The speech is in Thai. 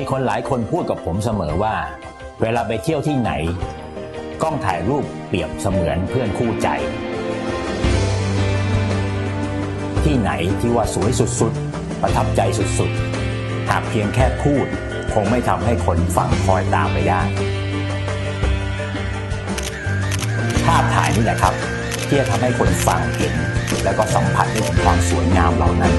มีคนหลายคนพูดกับผมเสมอว่า เวลาไปเที่ยวที่ไหน กล้องถ่ายรูปเปรียบเสมือนเพื่อนคู่ใจ ที่ไหนที่ว่าสวยสุดๆ ประทับใจสุดๆ หากเพียงแค่พูด คงไม่ทำให้คนฟังคอยตามไปได้ภาพถ่ายนี่แหละครับ ที่จะทำให้คนฟังเห็น แล้วก็สัมผัสได้ถึงความสวยงามเหล่านั้น